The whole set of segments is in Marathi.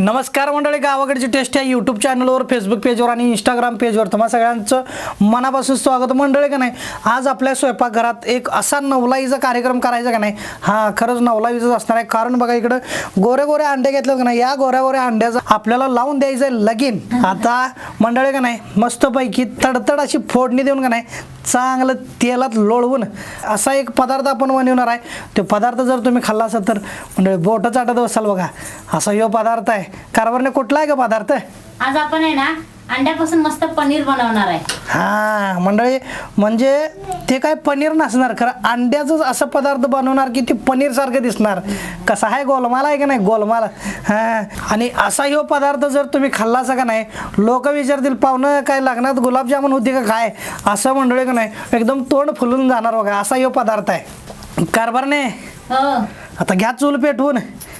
नमस्कार मंडळी गावाकडची टेस्ट या यूट्यूब चॅनलवर फेसबुक पेजवर आणि इंस्टाग्राम पेजवर तुम्हा सगळ्यांचं मनापासून स्वागत. मंडळी का नाही आज आपल्या स्वयंपाकघरात एक असा नवलाईचा कार्यक्रम करायचा का नाही? हा खरंच नवलाईचाच असणार आहे. कारण बघा इकडं गोरे गोरे अंडे घेतले का नाही? या गोऱ्या गोऱ्या अंड्याचं आपल्याला लावून द्यायचं आहे लगीन. आता मंडळी का नाही मस्तपैकी तडतड अशी फोडणी देऊन का नाही चांगलं तेलात लोळवून असा एक पदार्थ आपण बनवणार आहे. तो पदार्थ जर तुम्ही खाल्ला असाल तर मंडळी बोटं चाटत बसाल बघा. असा ह्यो पदार्थ आहे. कारभारने कुठला आहे का पदार्थ? आज आपण आहे ना अंड्यापासून मस्त पनीर बनवणार आहे. हा मंडळी म्हणजे ते काय पनीर नसणार खरं अंड्याचं असं पदार्थ बनवणार की ते पनीर सारखं दिसणार. कसा आहे गोलमाल आहे का नाही? गोलमाल. हा आणि असा ह्यो पदार्थ जर तुम्ही खाल्ला असा का नाही लोक विचारतील पाहुणं काय लग्नात गुलाबजामुन होती का काय? असं मंडळी का नाही एकदम तोंड फुलून जाणार बघा असा ह्यो पदार्थ आहे. कारभारने? हो. आता घ्या चूल पेटवून.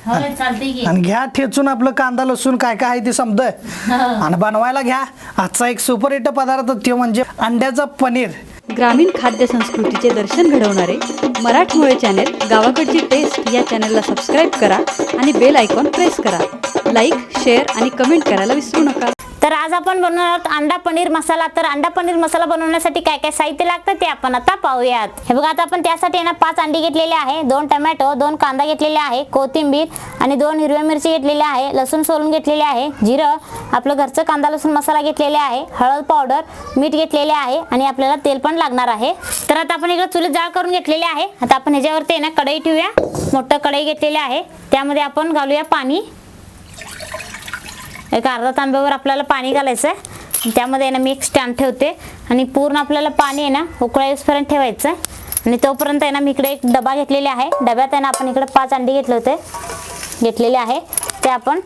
हो चालते की. आणि घ्या ठेचून आपलं कांदा लसूण काय काय आहे ते समज हो. आणि बनवायला घ्या. आजचा एक सुपर हिट पदार्थ तो म्हणजे अंड्याचं पनीर. ग्रामीण खाद्य संस्कृतीचे दर्शन घडवणारे मराठमोळे चॅनेल गावाकडची टेस्ट या चॅनलला सबस्क्राईब करा आणि बेल आयकॉन प्रेस करा. लाईक शेअर आणि कमेंट करायला विसरू नका. तर आज आपण बनवणार आहोत अंडा पनीर मसाला. तर अंडा पनीर मसाला बनवण्यासाठी काय काय साहित्य लागतं ते आपण आता पाहूयात. हे बघा आता आपण त्यासाठी ना पाच अंडी घेतलेले आहे. दोन टमॅटो दोन कांदा घेतलेले आहे कोथिंबीर आणि दोन हिरव्या मिरची घेतलेली आहे लसूण सोलून घेतलेले आहे जिरं आपलं घरचं कांदा लसूण मसाला घेतलेले आहे हळद पावडर मीठ घेतलेले आहे आणि आपल्याला तेल पण लागणार आहे. तर आता आपण इकडे चुलीत जाळ करून घेतलेले आहे. आता आपण ह्याच्यावरती आहे ना कढई ठेवूया. मोठं कढई घेतलेली आहे. त्यामध्ये आपण घालूया पाणी. एक अर्धा तांब्यावर आपल्याला पाणी घालायचं आहे त्यामध्ये आहे ना मी एक स्टँड ठेवते. आणि पूर्ण आपल्याला पाणी आहे ना उकळा येऊसपर्यंत ठेवायचं आहे आणि तोपर्यंत आहे ना मी इकडे एक डबा घेतलेला आहे. डब्यात आहे ना आपण इकडे पाच अंडी घेतले होते. घेतलेले आहे. ते आपण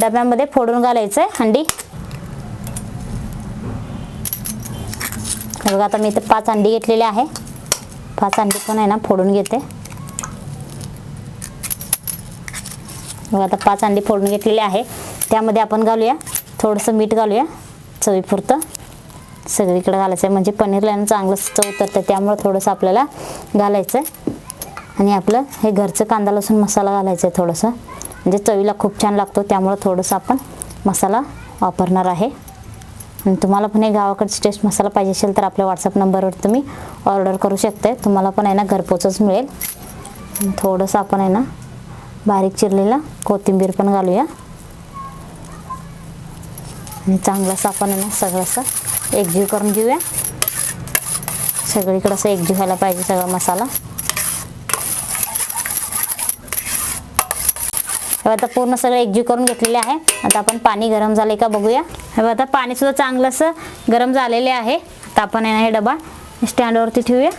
डब्यामध्ये फोडून घालायचं आहे अंडी बघा आता मी इथे पाच अंडी घेतलेले आहे. पाच अंडी पण आहे ना फोडून घेते. बघा आता पाच अंडी फोडून घेतलेले आहे. त्यामध्ये आपण घालूया. थोडंसं मीठ घालूया. चवीपुरतं. सगळीकडे घालायचं आहे म्हणजे पनीरला ना चांगलं चव उतरतं. त्यामुळं थोडंसं आपल्याला घालायचं आहे आणि आपलं हे घरचं कांदा लसूण मसाला घालायचं आहे थोडंसं. म्हणजे चवीला खूप छान लागतो. त्यामुळं थोडंसं आपण मसाला वापरणार आहे. आणि तुम्हाला पण हे गावाकडची टेस्ट मसाला पाहिजे असेल तर आपल्या व्हॉट्सअप नंबरवर तुम्ही ऑर्डर करू शकते तुम्हाला पण आहे ना घरपोचच मिळेल. थोडंसं आपण आहे ना बारीक चिरलेला कोथिंबीर पण घालूया. आणि आपण आहे ना सगळं असं एकजीव करून घेऊया. सगळीकडं असं एकजीव व्हायला पाहिजे सगळा मसाला. हे आता पूर्ण सगळं एकजीव करून घेतलेले आहे. आता आपण पाणी गरम झाले का बघूया. हे आता पाणीसुद्धा चांगलंसं गरम झालेले आहे. आता आपण आहे ना हे डबा स्टँडवरती ठेवूया.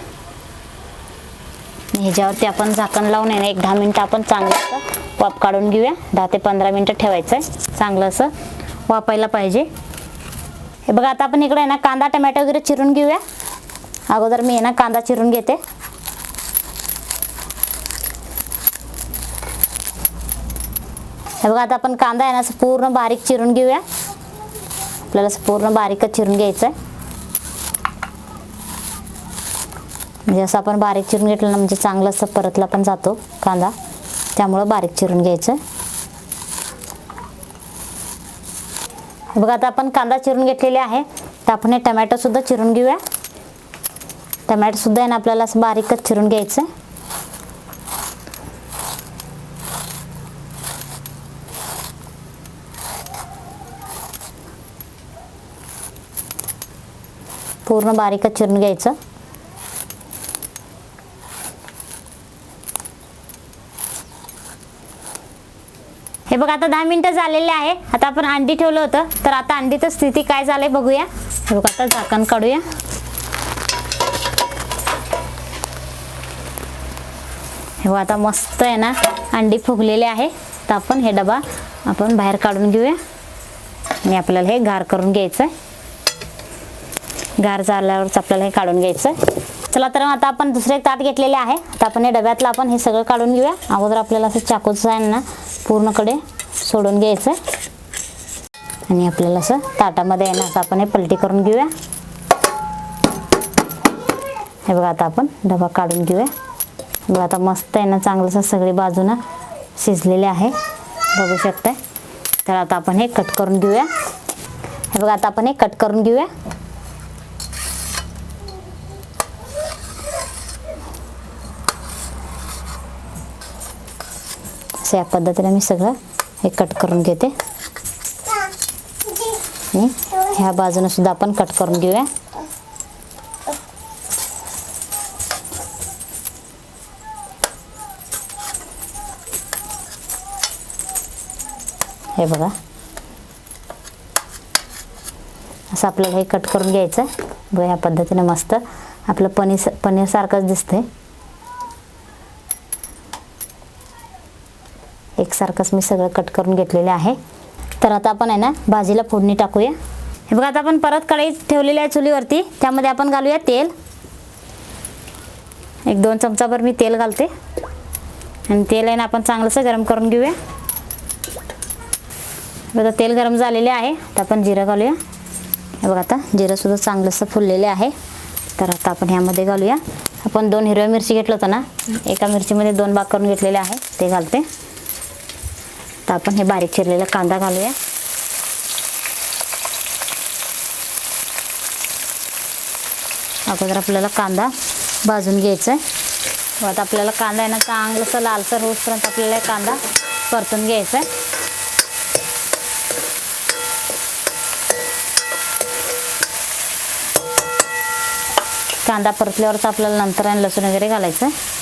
ह्याच्यावरती आपण झाकण लावून आहे ना एक दहा मिनटं आपण चांगलं असं काढून घेऊया. दहा ते पंधरा मिनटं ठेवायचं आहे चांगलं असं वापायला पाहिजे. हे बघा आता आपण इकडे आहे ना कांदा टमॅटो वगैरे चिरून घेऊया. अगोदर मी आहे ना कांदा चिरून घेते. हे बघा आता आपण कांदा आहे ना असं पूर्ण बारीक चिरून घेऊया. आपल्याला असं पूर्ण बारीकच चिरून घ्यायचं आहे म्हणजे असं आपण बारीक चिरून घेतलं ना म्हणजे चांगलं असं परतला पण जातो कांदा. त्यामुळं बारीक चिरून घ्यायचं बघा आता आपण कांदा चिरून घेतलेले आहे. तर आपण हे टमॅटोसुद्धा चिरून घेऊया. टमॅटोसुद्धा आहे ना आपल्याला असं बारीकच चिरून घ्यायचं आहे पूर्ण बारीकच चिरून घ्यायचं. हे बघा आता दहा मिनिटं झालेले आहे. आता आपण अंडी ठेवलं होतं. तर आता अंडीचं स्थिती काय झालंय बघूया. हे बघा आता झाकण काढूया. हे बघा आता मस्त आहे ना अंडी फुगलेले आहे. तर आपण हे डबा आपण बाहेर काढून घेऊया. आणि आपल्याला हे गार करून घ्यायचं आहे गार झाल्यावरच आपल्याला हे काढून घ्यायचं आहे चला तर आता आपण दुसरे ताट घेतलेले आहे. आता आपण हे डब्यातलं आपण हे सगळं काढून घेऊया. अगोदर आपल्याला असं चाकूचं आहे ना पूर्णकडे सोडून घ्यायचं. आणि आपल्याला असं ताटामध्ये येणं असं आपण हे पलटी करून घेऊया. हे बघा आता आपण डबा काढून घेऊया. बघा आता मस्त आहे ना चांगलंसं सगळी बाजूनं शिजलेले आहे. बघू शकताय. तर आता आपण हे कट करून घेऊया. हे बघा आता आपण हे कट करून घेऊया. असं या पद्धतीने मी सगळं हे कट करून घेते. आणि ह्या बाजूने सुद्धा आपण कट करून घेऊया. हे बघा. असं आपल्याला हे कट करून घ्यायचं. बघा ह्या पद्धतीने मस्त आपलं पनीर पनीरसारखंच दिसतंय. एकसारखंच मी सगळं कट करून घेतलेलं आहे. तर आता आपण आहे ना भाजीला फोडणी टाकूया. हे बघा आता आपण परत कढई ठेवलेली आहे चुलीवरती. त्यामध्ये आपण घालूया तेल. एक दोन चमचाभर मी तेल घालते. आणि तेल आहे ना आपण चांगलंसं गरम करून घेऊया. बघा तेल गरम झालेले आहे. तर आपण जिरं घालूया. हे बघा आता जिरंसुद्धा चांगलंसं फुललेले आहे. तर आता आपण ह्यामध्ये घालूया. आपण दोन हिरव्या मिरची घेतलं होतं ना एका मिरचीमध्ये दोन भाग करून घेतलेले आहे ते घालते. आता आपण हे बारीक चिरलेला कांदा घालूया. अगोदर आपल्याला कांदा भाजून घ्यायचा आहे आता आपल्याला कांदा आहे ना चांगलंसं लालसर होईपर्यंत आपल्याला कांदा परतून घ्यायचा आहे कांदा परतल्यावरच आपल्याला नंतर आणि लसूण वगैरे घालायचं आहे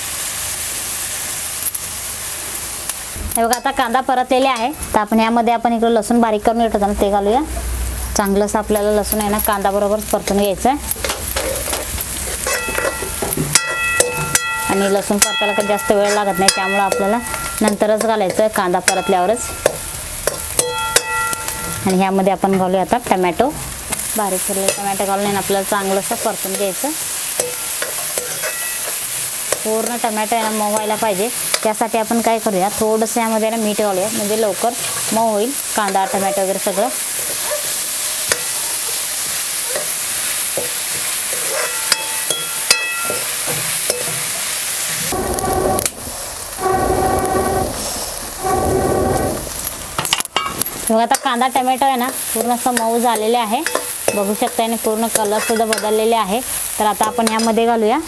हे बघा आता कांदा परतलेले आहे. तर आपण यामध्ये आपण इकडे लसूण बारीक करून घेतो ना ते घालूया. चांगलंच आपल्याला लसूण आहे ना कांदा बरोबर परतून घ्यायचं आहे आणि लसूण परतायला काही जास्त वेळ लागत नाही त्यामुळं आपल्याला नंतरच घालायचं कांदा परतल्यावरच. आणि ह्यामध्ये आपण घालूया आता टमॅटो. बारीक फिरले टमॅटो घालून आहे आपल्याला चांगलंसं परतून घ्यायचं. पूर्ण टमॅटो आहे ना मऊ व्हायला पाहिजे. त्यासाठी आपण काय करूया थोडंसं यामध्ये ना मीठ घालूया म्हणजे लवकर मऊ होईल कांदा टमॅटो वगैरे सगळं. मग आता कांदा टमॅटो आहे ना पूर्ण असं मऊ झालेले आहे. बघू शकता आणि पूर्ण कलरसुद्धा बदललेले आहे. तर आता आपण यामध्ये घालूया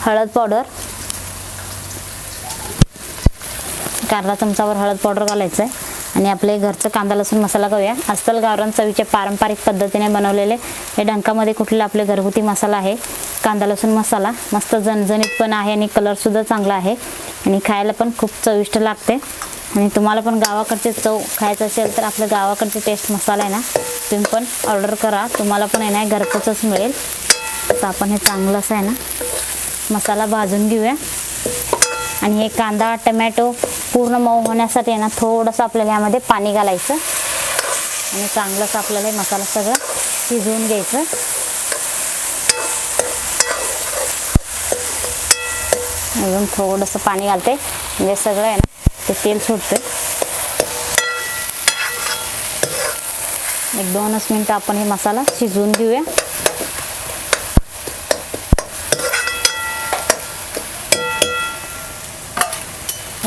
हळद पावडर. एक अर्धा चमचावर हळद पावडर घालायचं आहे आणि आपले घरचं कांदा लसूण मसाला करूया अस्सल गावरान चवीचे पारंपरिक पद्धतीने बनवलेले हे डंकामध्ये कुठले आपले घरगुती मसाला आहे. कांदा लसूण मसाला मस्त झणझणीत पण आहे आणि कलरसुद्धा चांगला आहे. आणि खायला पण खूप चविष्ट लागते. आणि तुम्हाला पण गावाकडचे चव खायचं असेल तर आपलं गावाकडचे टेस्ट मसाला आहे ना तुम्ही पण ऑर्डर करा. तुम्हाला पण आहे ना घरपोचच मिळेल. तर आपण हे चांगलंच आहे ना मसाला भाजून घेऊया. आणि हे कांदा टमॅटो पूर्ण मऊ होण्यासाठी आहे ना थोडंसं आपल्याला यामध्ये पाणी घालायचं. आणि चांगलंच आपल्याला हे मसाला सगळं शिजवून घ्यायचं. अजून थोडंसं पाणी घालते. म्हणजे सगळं आहे ना ते तेल सुटते एक दोनच मिनटं आपण हे मसाला शिजवून घेऊया.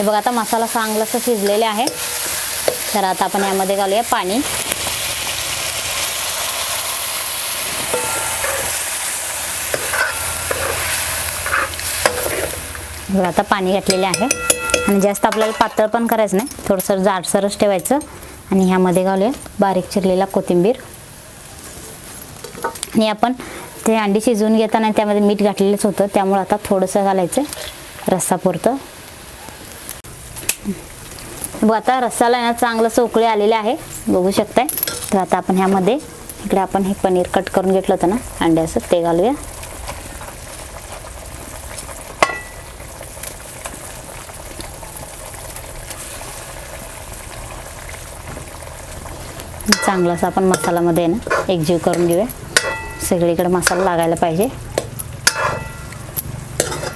हे बघा आता मसाला चांगलासा शिजलेले आहे. तर आता आपण यामध्ये घालूया पाणी. बघा आता पाणी घातलेले आहे. आणि जास्त आपल्याला पातळ पण करायचं नाही. थोडंसं जाडसरच ठेवायचं. आणि ह्यामध्ये घालूया बारीक चिरलेला कोथिंबीर. आणि आपण ते अंडी शिजवून घेताना त्यामध्ये मीठ घातलेलंच होतं. त्यामुळे आता थोडंसं घालायचं रस्सापुरतं आता रस्साला ना चांगलं उकळी आलेले आहे. बघू शकताय. तर आता आपण ह्यामध्ये इकडे आपण हे पनीर कट करून घेतलं होतं ना अंड्याचं ते घालूया. चांगलासा आपण मसाल्यामध्ये आहे ना एकजीव करून घेऊया. सगळीकडे मसाला लागायला पाहिजे.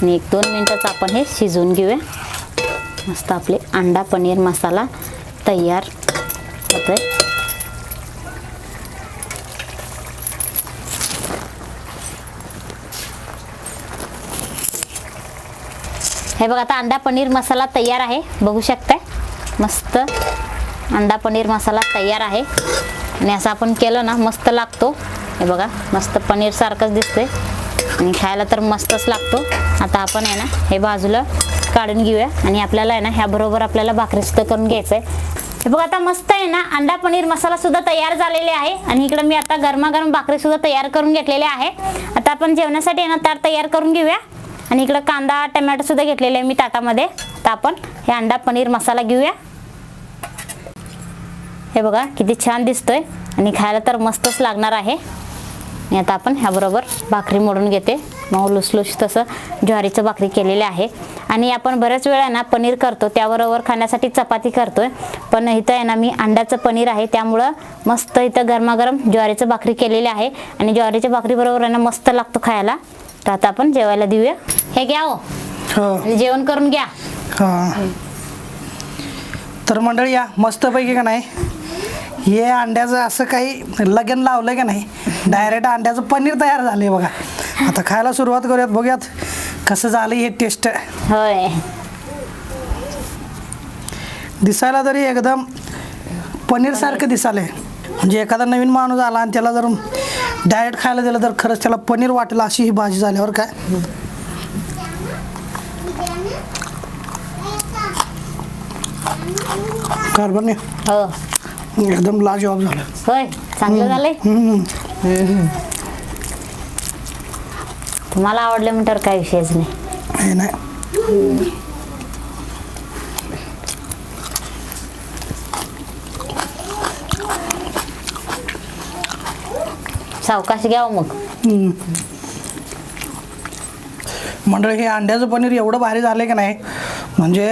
आणि एक दोन मिनटाचं आपण हे शिजवून घेऊया. मस्त आपले अंडा पनीर मसाला तयार होतोय. हे बघा आता अंडा पनीर मसाला तयार आहे. बघू शकताय. मस्त अंडा पनीर मसाला तयार आहे. आणि असं आपण केलं ना मस्त लागतो. हे बघा मस्त पनीर सारखंच दिसतंय. आणि खायला तर मस्तच लागतो. आता आपण आहे ना हे बाजूला काढून घेऊया. आणि आपल्याला आहे ना ह्याबरोबर आपल्याला भाकरी सुद्धा करून घ्यायचं आहे हे बघा आता मस्त आहे ना अंडा पनीर मसाला सुद्धा तयार झालेले आहे. आणि इकडे मी आता गरमागरम भाकरी सुद्धा तयार करून घेतलेले आहे. आता आपण जेवणासाठी आहे ना ताट तयार करून घेऊया. आणि इकडं कांदा टमॅटो सुद्धा घेतलेले आहे मी ताटामध्ये. आता आपण हे अंडा पनीर मसाला घेऊया. हे बघा किती छान दिसतोय. आणि खायला तर मस्तच लागणार आहे. आणि आता आपण ह्याबरोबर भाकरी मोडून घेते. मग लुसलुस तसं ज्वारीचं भाकरी केलेली आहे. आणि आपण बऱ्याच वेळा ना पनीर करतो त्याबरोबर खाण्यासाठी चपाती करतोय. पण इथं आहे ना मी अंड्याचं पनीर आहे त्यामुळं मस्त इथं गरमागरम ज्वारीचं भाकरी केलेली आहे. आणि ज्वारीच्या भाकरीबरोबर आहे ना मस्त लागतो खायला. तर आता आपण जेवायला देऊया. हे घ्या हो. हो. जेवण करून घ्या. हा. तर मंडळी या मस्तपैकी का नाही हे अंड्याचं असं काही लगन लावलं का नाही डायरेक्ट अंड्याचं पनीर तयार झाले बघा. आता खायला सुरुवात करूयात बघूयात. कसं झालं हे टेस्ट? होय. दिसायला तरी एकदम पनीर सारखं दिसाले म्हणजे एखादा नवीन माणूस आला आणि त्याला जर डायरेक्ट खायला दिलं तर खरंच त्याला पनीर वाटेल अशी ही भाजी झाल्यावर काय. कारभार नाही हो. एकदम लाजवाब झालं. होय चांगलं झालंय? हम्म. तुम्हाला आवडलं म्हणल्यावर काही विषयच नाही. नाही सावकाश घ्यावं मग. मंडळी हे अंड्याचं पनीर एवढं भारी झालं की नाही म्हणजे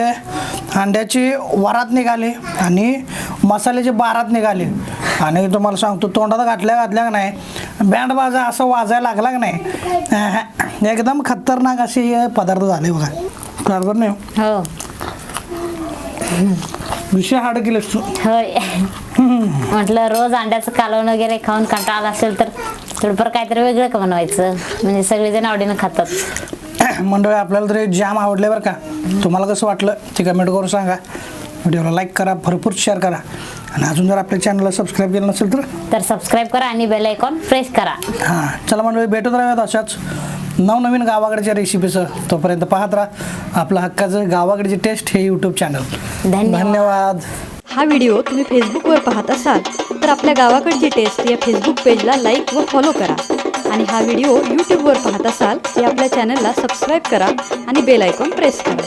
अंड्याची वरात निघाली आणि मसाल्याचे बारात निघाले. आणि तुम्हाला सांगतो तोंडात घातल्या घातल्या का नाही बँड बाजा असं वाजायला लागला का नाही. एकदम खतरनाक असे हे पदार्थ झाले बघा. बरोबर नाही हो? विषय हाड केले होय. म्हटलं रोज अंड्याचं कालवण वगैरे खाऊन कंटाळा आला असेल तर थोडंफार काहीतरी वेगळं का बनवायचं? म्हणजे सगळेजण आवडीनं खातात. मंडळी आपल्याला तरी जाम आवडले बरं का. तुम्हाला कसं वाटलं ते कमेंट करून सांगा. व्हिडिओला लाईक करा भरपूर शेअर करा. आणि अजून जर आपल्या चॅनलला सबस्क्राईब केलं नसेल तर? तर सबस्क्राईब करा आणि बेल आयकॉन प्रेस करा. हां चला मंडळी भेटत राहूयात अशाच नवनवीन गावाकडच्या रेसिपीचं तोपर्यंत पाहत राहा आपलं हक्काचं गावाकडची टेस्ट हे यूट्यूब चॅनल धन्यवाद. धन्यवाद. हा व्हिडिओ तुम्ही फेसबुकवर पाहत असाल तर आपल्या गावाकडची टेस्ट या फेसबुक पेजला लाईक व फॉलो करा. आणि हा व्हिडिओ यूट्यूबवर पाहत असाल तर आपल्या चॅनलला सबस्क्राईब करा आणि बेल आयकॉन प्रेस करा.